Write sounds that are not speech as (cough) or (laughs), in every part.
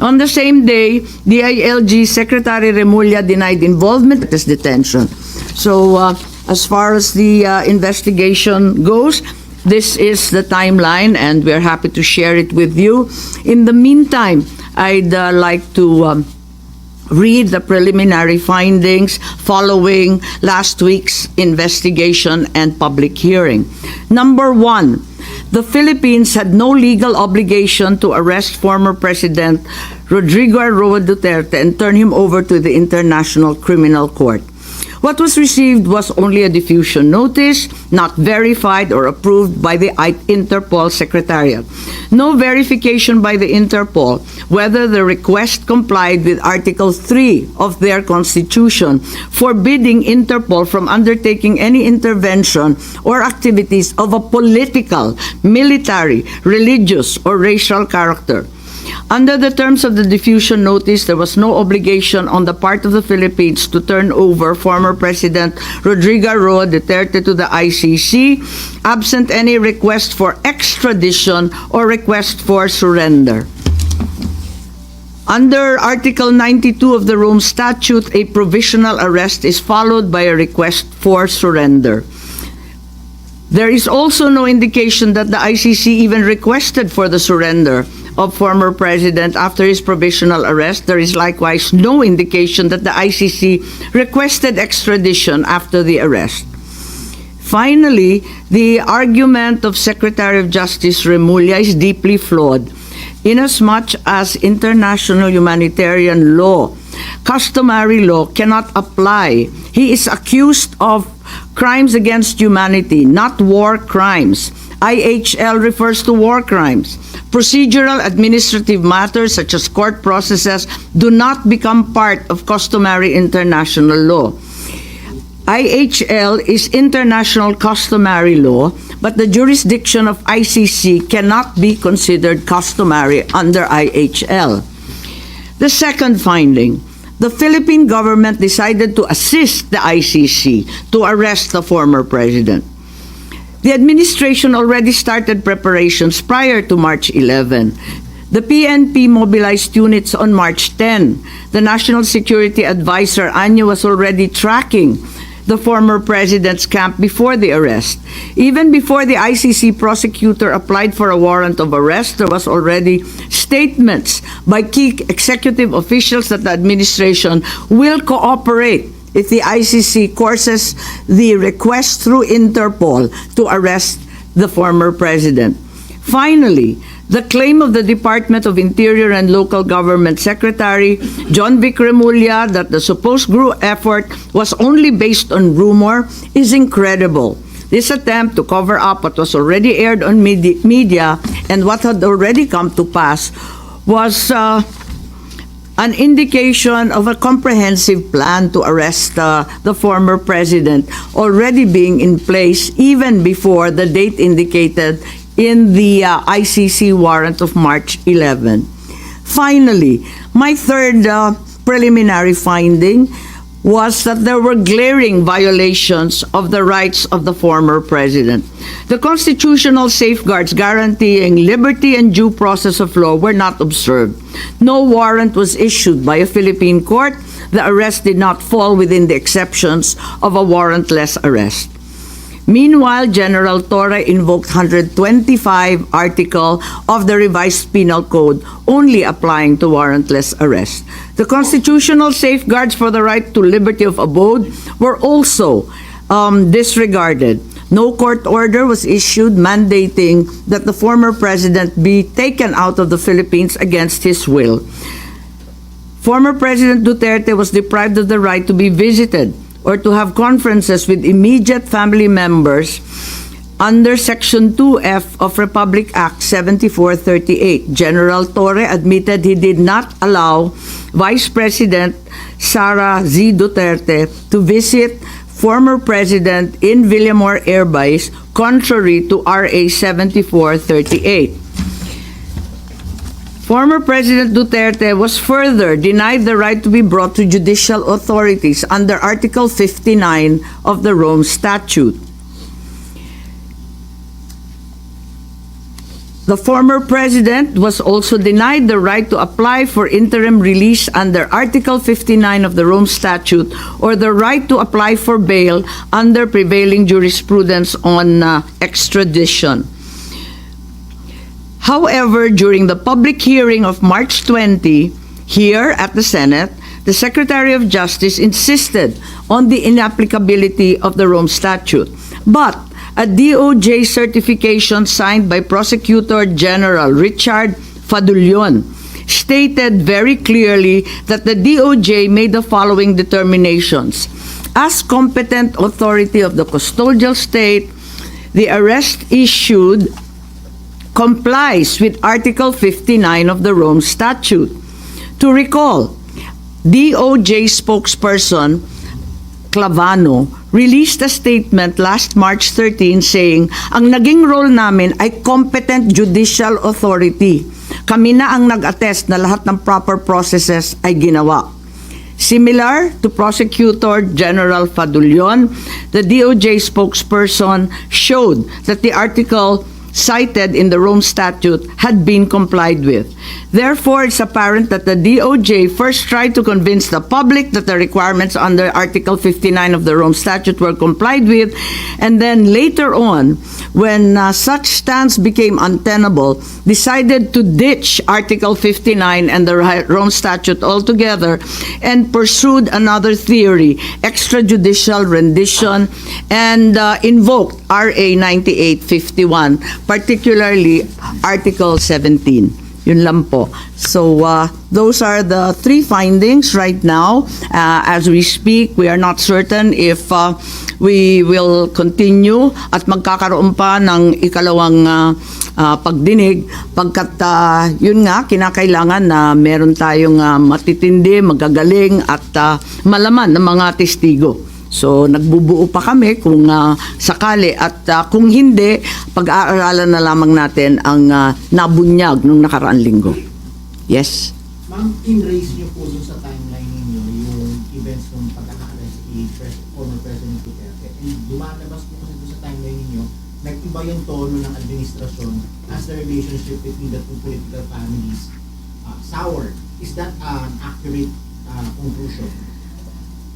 On the same day, DILG Secretary Remulla denied involvement in this detention. So, uh, as far as the uh, investigation goes, this is the timeline, and we're happy to share it with you. In the meantime, I'd uh, like to um, read the preliminary findings following last week's investigation and public hearing. Number one, the Philippines had no legal obligation to arrest former President Rodrigo Roa Duterte and turn him over to the International Criminal Court. What was received was only a diffusion notice, not verified or approved by the Interpol Secretariat. No verification by the Interpol whether the request complied with Article 3 of their constitution, forbidding Interpol from undertaking any intervention or activities of a political, military, religious, or racial character. Under the terms of the diffusion notice, there was no obligation on the part of the Philippines to turn over former President Rodrigo Roa Duterte to the ICC, absent any request for extradition or request for surrender. Under Article 92 of the Rome Statute, a provisional arrest is followed by a request for surrender. There is also no indication that the ICC even requested for the surrender of former president after his provisional arrest. There is likewise no indication that the ICC requested extradition after the arrest. Finally, the argument of Secretary of Justice Remulla is deeply flawed inasmuch as international humanitarian law, customary law, cannot apply. He is accused of crimes against humanity, not war crimes. IHL refers to war crimes. Procedural administrative matters such as court processes do not become part of customary international law. IHL is international customary law, but the jurisdiction of ICC cannot be considered customary under IHL. The second finding, the Philippine government decided to assist the ICC to arrest the former president. The administration already started preparations prior to March 11. The PNP mobilized units on March 10. The National Security Advisor Anya was already tracking the former president's camp before the arrest. Even before the ICC prosecutor applied for a warrant of arrest, there was already statements by key executive officials that the administration will cooperate if the ICC courses the request through Interpol to arrest the former president. Finally, the claim of the Department of Interior and Local Government Secretary John Vic Remulla that the supposed group effort was only based on rumor is incredible. This attempt to cover up what was already aired on medi- media and what had already come to pass was uh, an indication of a comprehensive plan to arrest uh, the former president already being in place even before the date indicated in the uh, ICC warrant of March 11. Finally, my third uh, preliminary finding was that there were glaring violations of the rights of the former president. The constitutional safeguards guaranteeing liberty and due process of law were not observed. No warrant was issued by a Philippine court. The arrest did not fall within the exceptions of a warrantless arrest. Meanwhile, General Torre invoked 125 article of the revised penal code only applying to warrantless arrest. The constitutional safeguards for the right to liberty of abode were also um, disregarded. No court order was issued mandating that the former president be taken out of the Philippines against his will. Former President Duterte was deprived of the right to be visited or to have conferences with immediate family members under Section 2F of Republic Act 7438. General Torre admitted he did not allow Vice President Sara Z. Duterte to visit former president in Villamor Air Base contrary to RA 7438. Former President Duterte was further denied the right to be brought to judicial authorities under Article 59 of the Rome Statute. The former president was also denied the right to apply for interim release under Article 59 of the Rome Statute or the right to apply for bail under prevailing jurisprudence on uh, extradition. However, during the public hearing of March 20, here at the Senate, the Secretary of Justice insisted on the inapplicability of the Rome Statute. But a DOJ certification signed by Prosecutor General Richard Fadulion stated very clearly that the DOJ made the following determinations. As competent authority of the custodial state, the arrest issued complies with Article 59 of the Rome Statute. To recall, DOJ spokesperson Clavano released a statement last March 13 saying, ang naging role namin ay competent judicial authority. Kami na ang nag-attest na lahat ng proper processes ay ginawa. Similar to Prosecutor General Fadulion, the DOJ spokesperson showed that the article cited in the Rome Statute had been complied with. Therefore, it's apparent that the DOJ first tried to convince the public that the requirements under Article 59 of the Rome Statute were complied with, and then later on, when uh, such stance became untenable, decided to ditch Article 59 and the Rome Statute altogether and pursued another theory, extrajudicial rendition, and uh, invoked RA 9851, particularly Article 17. Yun lang po. So, uh, those are the three findings right now. Uh, as we speak, we are not certain if uh, we will continue at magkakaroon pa ng ikalawang uh, uh, pagdinig pagkat uh, yun nga, kinakailangan na meron tayong uh, matitindi, magagaling at uh, malaman ng mga testigo. So, nagbubuo pa kami kung ah, sakali at ah, kung hindi, pag-aaralan na lamang natin ang ah, nabunyag nung nakaraang linggo. Yes? Ma'am, in-raise niyo po sa timeline ninyo yung events ng pagkaka-arrest Pres- former President Duterte. And lumalabas po kasi sa timeline ninyo, nag-iba yung tono ng administrasyon as the relationship between the two political families uh, soured. Is that an accurate uh, conclusion?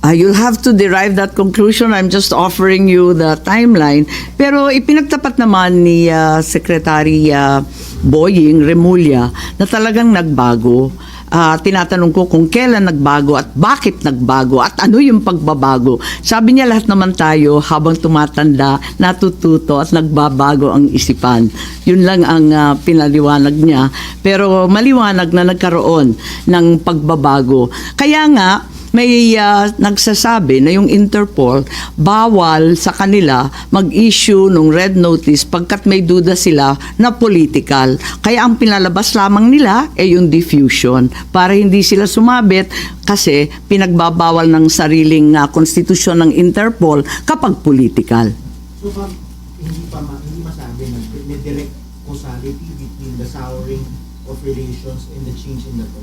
Ah, you'll have to derive that conclusion. I'm just offering you the timeline. Pero ipinagtapat naman ni ah, Secretary ah, Boying Remulla na talagang nagbago. Ah, tinatanong ko kung kailan nagbago at bakit nagbago at ano yung pagbabago. Sabi niya lahat naman tayo habang tumatanda, natututo at nagbabago ang isipan. Yun lang ang ah, pinaliwanag niya. Pero maliwanag na nagkaroon ng pagbabago. Kaya nga, may ah, nagsasabi na yung Interpol bawal sa kanila mag-issue ng red notice pagkat may duda sila na political. Kaya ang pinalabas lamang nila ay yung diffusion para hindi sila sumabit kasi pinagbabawal ng sariling ah, konstitusyon ng Interpol kapag political. So ma'am, hindi pa ma- hindi masabi na may direct causality between the souring of relations and the change in the?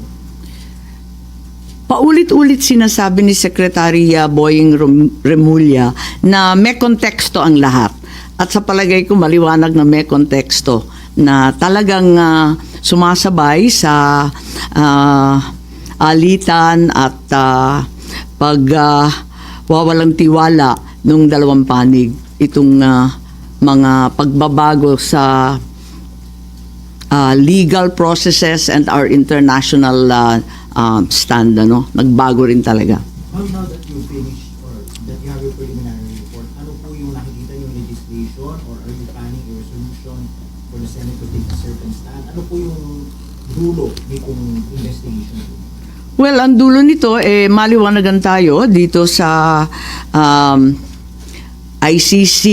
Paulit-ulit sinasabi ni Secretary Boying Remulla na may konteksto ang lahat. At sa palagay ko maliwanag na may konteksto na talagang uh, sumasabay sa uh, alitan at uh, pag uh, tiwala ng dalawang panig itong uh, mga pagbabago sa uh, legal processes and our international uh, um, stand ano nagbago rin talaga Ma'am, now that you finish or that you have your preliminary report, ano po yung nakikita yung legislation or are you planning a resolution for the Senate to take a certain stand? Ano po yung dulo nitong investigation? well ang dulo nito eh maliwanagan tayo dito sa um, ICC,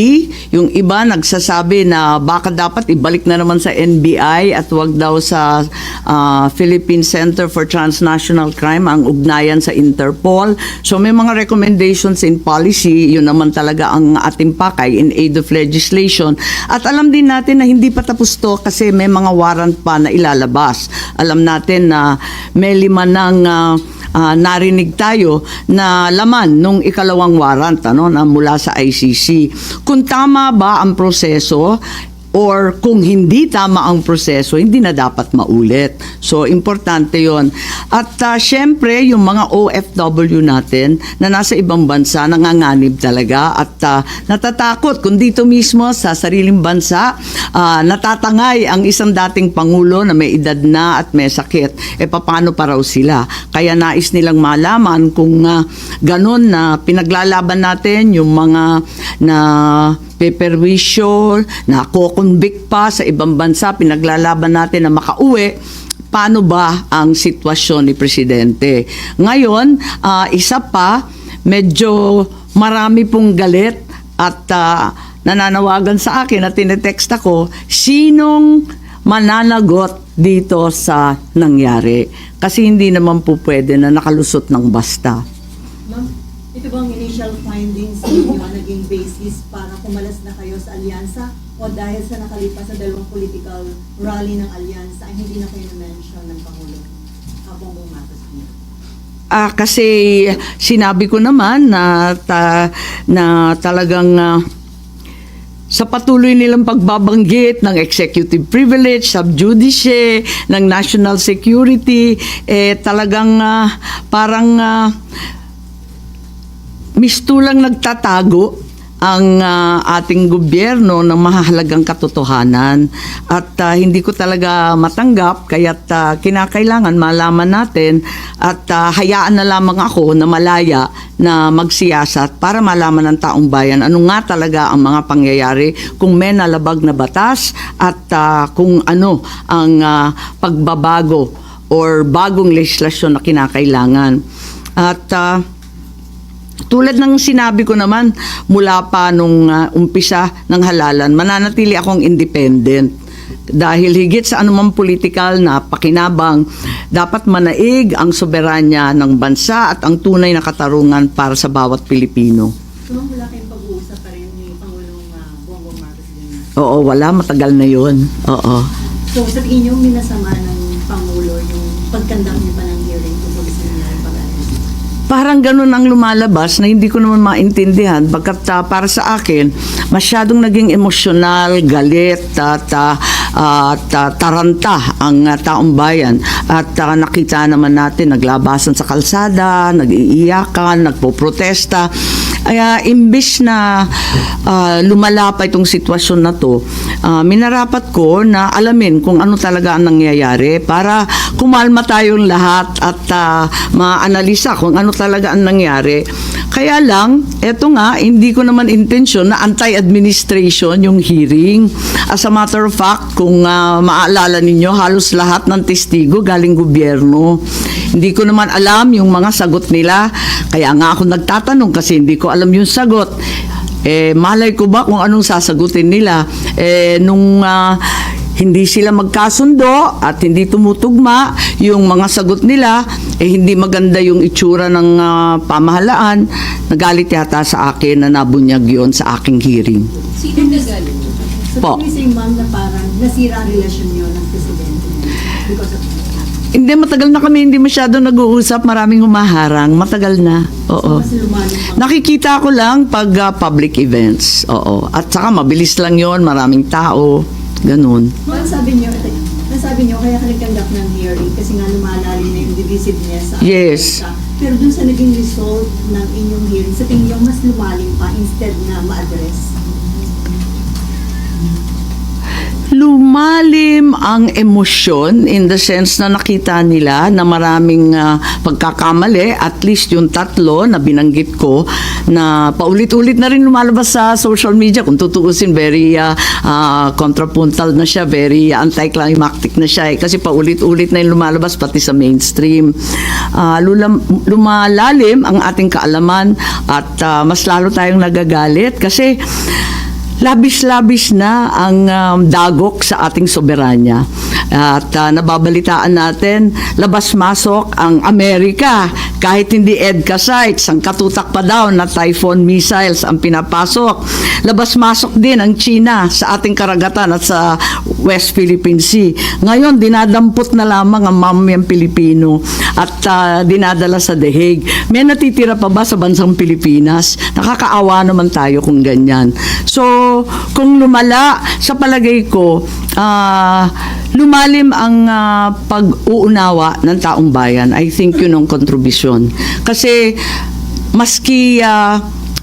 yung iba nagsasabi na baka dapat ibalik na naman sa NBI at wag daw sa ah, Philippine Center for Transnational Crime ang ugnayan sa Interpol. So may mga recommendations in policy, yun naman talaga ang ating pakay in aid of legislation. At alam din natin na hindi pa tapos to kasi may mga warrant pa na ilalabas. Alam natin na may lima ng ah, ah, narinig tayo na laman nung ikalawang warrant ano, na mula sa ICC. Kung tama ba ang proseso, or kung hindi tama ang proseso, hindi na dapat maulit. So, importante yon At uh, syempre, yung mga OFW natin na nasa ibang bansa, nanganganib talaga at uh, natatakot kung dito mismo sa sariling bansa, ah, natatangay ang isang dating Pangulo na may edad na at may sakit. E paano pa raw sila? Kaya nais nilang malaman kung uh, ganun na pinaglalaban natin yung mga na peperwisyo, na kukonvict pa sa ibang bansa, pinaglalaban natin na makauwi, paano ba ang sitwasyon ni Presidente? Ngayon, ah, isa pa, medyo marami pong galit at ah, nananawagan sa akin at tinetext ako, sinong mananagot dito sa nangyari? Kasi hindi naman po pwede na nakalusot ng basta. Ito bang initial findings ninyo naging basis para kumalas na kayo sa alyansa o dahil sa nakalipas na dalawang political rally ng alyansa ay hindi na kayo na-mention ng Pangulo habang bumatas niyo? Ah, kasi sinabi ko naman na ta, na talagang ah, sa patuloy nilang pagbabanggit ng executive privilege, subjudice, ng national security, eh talagang ah, parang ah, mistulang nagtatago ang ah, ating gobyerno ng mahalagang katotohanan. At ah, hindi ko talaga matanggap kaya't ah, kinakailangan malaman natin at ah, hayaan na lamang ako na malaya na magsiyasat para malaman ng taong bayan ano nga talaga ang mga pangyayari kung may nalabag na batas at ah, kung ano ang ah, pagbabago or bagong legislasyon na kinakailangan. At ah, tulad ng sinabi ko naman mula pa nung uh, umpisa ng halalan, mananatili akong independent. Dahil higit sa anumang political na pakinabang, dapat manaig ang soberanya ng bansa at ang tunay na katarungan para sa bawat Pilipino. So wala kayong pag-uusap pa rin ni Pangulong uh, Bongbong Marcos Jr. Oo, wala, matagal na yun. Oo. So sa tingin niyo, minasama ng Pangulo yung pagkandak niyo pa ng hearing tungkol sa nangyaring pag-alis? Parang ganun ang lumalabas na hindi ko naman maintindihan pagkat ah, para sa akin masyadong naging emosyonal, galit at, ah, at ah, taranta ang ah, taong bayan at ah, nakita naman natin naglabasan sa kalsada, nag-iiyakan, nagpoprotesta. Kaya imbis na ah, lumala pa itong sitwasyon na to, ah, minarapat ko na alamin kung ano talaga ang nangyayari para kumalma tayong lahat at ah, maanalisa kung ano talaga ang nangyari. Kaya lang, eto nga, hindi ko naman intensyon na anti-administration yung hearing. As a matter of fact, kung ah, maaalala ninyo, halos lahat ng testigo galing gobyerno. Hindi ko naman alam yung mga sagot nila. Kaya nga ako nagtatanong kasi hindi ko alam yung sagot. Eh, malay ko ba kung anong sasagutin nila? Eh, nung ah, hindi sila magkasundo at hindi tumutugma yung mga sagot nila, eh hindi maganda yung itsura ng ah, pamahalaan. Nagalit yata sa akin na nabunyag yon sa aking hearing. Sino nagaling? So Po. say ma'am na parang nasira ang relasyon niyo ng Presidente because of? Hindi, matagal na kami hindi masyado nag-uusap. Maraming humaharang. Matagal na. Oo. Nakikita ko lang pag ah, public events. Oo. At saka mabilis lang yon maraming tao. Ganun. Ma'am, sabi niyo, ang sabi niyo, kaya ka nag-conduct ng hearing kasi nga lumalalim na yung divisiveness sa Yes. sa- Pero dun sa naging result ng inyong hearing, sa tingin niyo, mas lumalim pa instead na ma-address. Lumalim ang emosyon in the sense na nakita nila na maraming ah, pagkakamali, at least yung tatlo na binanggit ko na paulit-ulit na rin lumalabas sa social media. Kung tutuusin, very ah, ah, contrapuntal na siya, very anticlimactic na siya eh, kasi paulit-ulit na yung lumalabas pati sa mainstream. Ah, lulam, lumalalim ang ating kaalaman at ah, mas lalo tayong nagagalit kasi labis-labis na ang um, dagok sa ating soberanya. At ah, nababalitaan natin, labas-masok ang Amerika. Kahit hindi EDCA sites, ang katutak pa daw na Typhoon missiles ang pinapasok. Labas-masok din ang China sa ating karagatan at sa West Philippine Sea. Ngayon, dinadampot na lamang ang mamayang Pilipino at ah, dinadala sa The Hague. May natitira pa ba sa bansang Pilipinas? Nakakaawa naman tayo kung ganyan. So, kung lumala, sa palagay ko, ah, lumalim ang ah, pag-uunawa ng taong bayan. I think yun ang kontribusyon. Kasi, maski ah,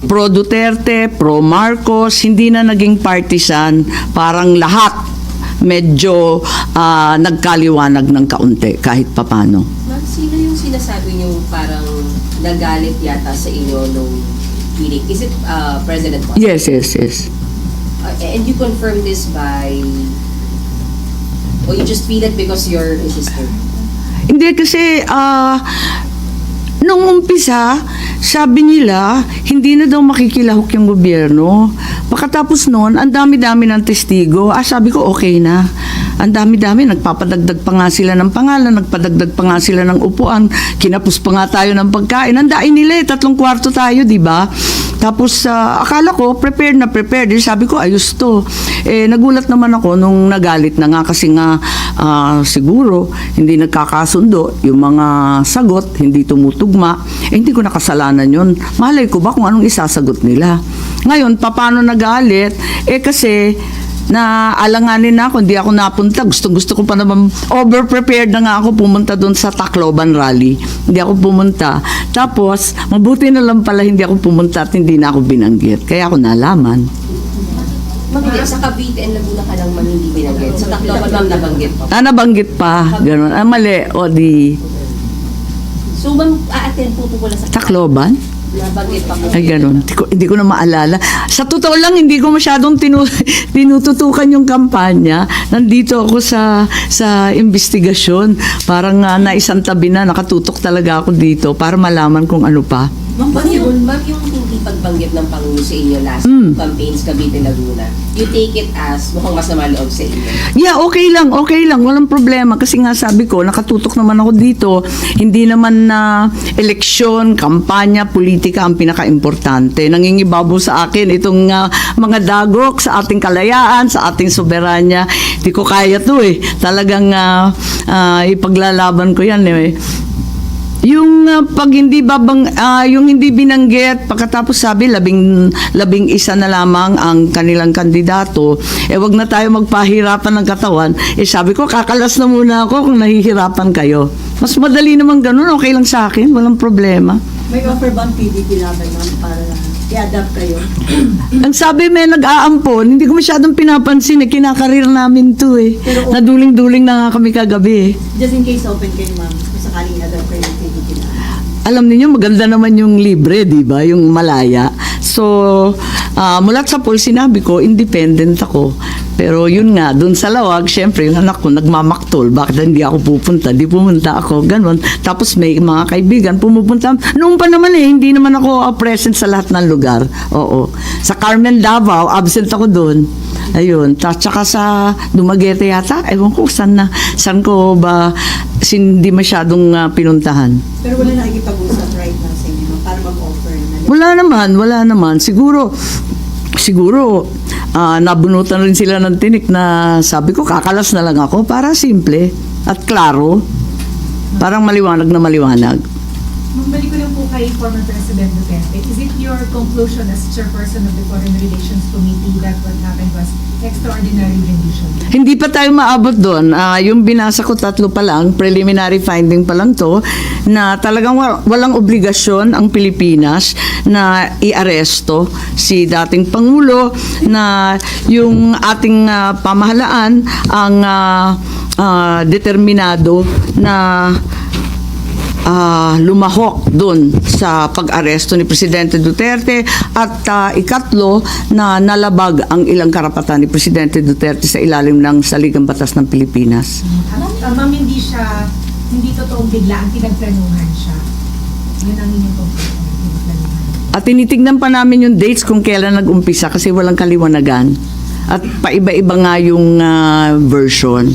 pro Duterte, pro Marcos, hindi na naging partisan, parang lahat medyo ah, nagkaliwanag ng kaunti kahit papano. Ma'am, sino yung sinasabi niyo parang nagalit yata sa inyo nung meeting? Is it uh, President Marcos? Yes, yes, yes. Uh, and you confirm this by... Or you just feel it because you're his sister? Hindi kasi ah nung umpisa, sabi nila, hindi na daw makikilahok yung gobyerno. Pagkatapos noon, ang dami-dami ng testigo. Ah, sabi ko, okay na. Ang dami-dami, nagpapadagdag pa nga sila ng pangalan, nagpadagdag pa nga sila ng upuan, kinapos pa nga tayo ng pagkain. Ang daing nila eh, tatlong kwarto tayo, di ba? Tapos, ah, akala ko, prepared na prepared. Eh, sabi ko, ayos to. Eh, nagulat naman ako nung nagalit na nga kasi nga ah, siguro hindi nagkakasundo yung mga sagot, hindi tumutugma. Eh, hindi ko nakasalanan yun. Malay ko ba kung anong isasagot nila? Ngayon, paano nagalit? Eh, kasi na alanganin na ako, hindi ako napunta. Gusto, gusto ko pa naman, over-prepared na nga ako pumunta doon sa Tacloban Rally. Hindi ako pumunta. Tapos, mabuti na lang pala hindi ako pumunta at hindi na ako binanggit. Kaya ako nalaman. Hindi. Sa Cavite and Laguna ka lang man hindi binanggit. Sa Tacloban, ma'am, nabanggit pa. Ah, nabanggit pa. Ganun. Ah, mali. O di, So, ma'am, a-attend po po pala sa Tacloban? Ay, ganun. Hindi ko, hindi ko na maalala. Sa totoo lang, hindi ko masyadong tinu, (laughs) tinututukan yung kampanya. Nandito ako sa sa investigasyon. Parang uh, naisang tabi na, nakatutok talaga ako dito para malaman kung ano pa. Ma'am, yung, ma'am, yung hindi pagbanggit ng Pangulo sa inyo last Mm. campaigns Cavite Laguna, you take it as mukhang masama loob sa inyo. Yeah, okay lang, okay lang. Walang problema. Kasi nga sabi ko, nakatutok naman ako dito. Hindi naman na eleksyon, kampanya, politika ang pinaka-importante. Nangingibabaw sa akin itong ah, mga dagok sa ating kalayaan, sa ating soberanya. Hindi ko kaya to eh. Talagang ah, ah, ipaglalaban ko yan eh. Yung ah, pag hindi babang ah, yung hindi binanggit pagkatapos sabi labing labing isa na lamang ang kanilang kandidato eh wag na tayo magpahirapan ng katawan eh sabi ko kakalas na muna ako kung nahihirapan kayo mas madali naman ganun okay lang sa akin walang problema May offer bang PDP laban ma'am para i-adapt kayo? (clears throat) ang sabi may nag-aampon hindi ko masyadong pinapansin eh kinakarir namin to eh Pero- naduling-duling na nga kami kagabi eh. Just in case open kayo ma'am, kung sakaling i-adapt kayo. Alam niyo maganda naman yung libre, di ba? Yung malaya. So, ah, mula sa pool, sinabi ko, independent ako. Pero yun nga, dun sa lawag, syempre, yung anak ko nagmamaktol. Bakit hindi ako pupunta? Di pumunta ako. Ganon. Tapos may mga kaibigan pumupunta. Noon pa naman eh, hindi naman ako ah, present sa lahat ng lugar. Oo. Sa Carmen Davao, absent ako doon. Ayun. Tsaka sa Dumaguete yata, ewan ko saan na, saan ko ba hindi masyadong ah, pinuntahan. Pero wala nakikipag-usap right now sa inyo para mag-offer na Wala naman, wala naman. Siguro, siguro, ah, nabunutan rin sila ng tinik na sabi ko, kakalas na lang ako para simple at klaro. Parang maliwanag na maliwanag. Magbalik ko lang po kay former President Duterte. Is it your conclusion as chairperson of the Foreign Relations Committee that what happened was extraordinary rendition? Hindi pa tayo maabot doon. Ah, yung binasa ko tatlo pa lang, preliminary finding pa lang to, na talagang wa- walang obligasyon ang Pilipinas na iaresto si dating Pangulo, na yung ating ah, pamahalaan ang ah, ah, determinado na ah, lumahok doon sa pag-aresto ni Presidente Duterte at ah, ikatlo na nalabag ang ilang karapatan ni Presidente Duterte sa ilalim ng Saligang Batas ng Pilipinas. Uh, ma'am, hindi siya, hindi totoong biglaan, pinagplanuhan siya. Yun ang inyong pinagplanuhan. At tinitignan pa namin yung dates kung kailan nag-umpisa kasi walang kaliwanagan. At paiba-iba nga yung ah, version.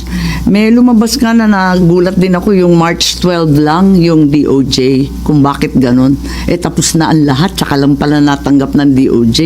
May lumabas nga na nagulat din ako yung March 12 lang yung DOJ kung bakit ganun. Eh tapos na ang lahat, tsaka lang pala natanggap ng DOJ.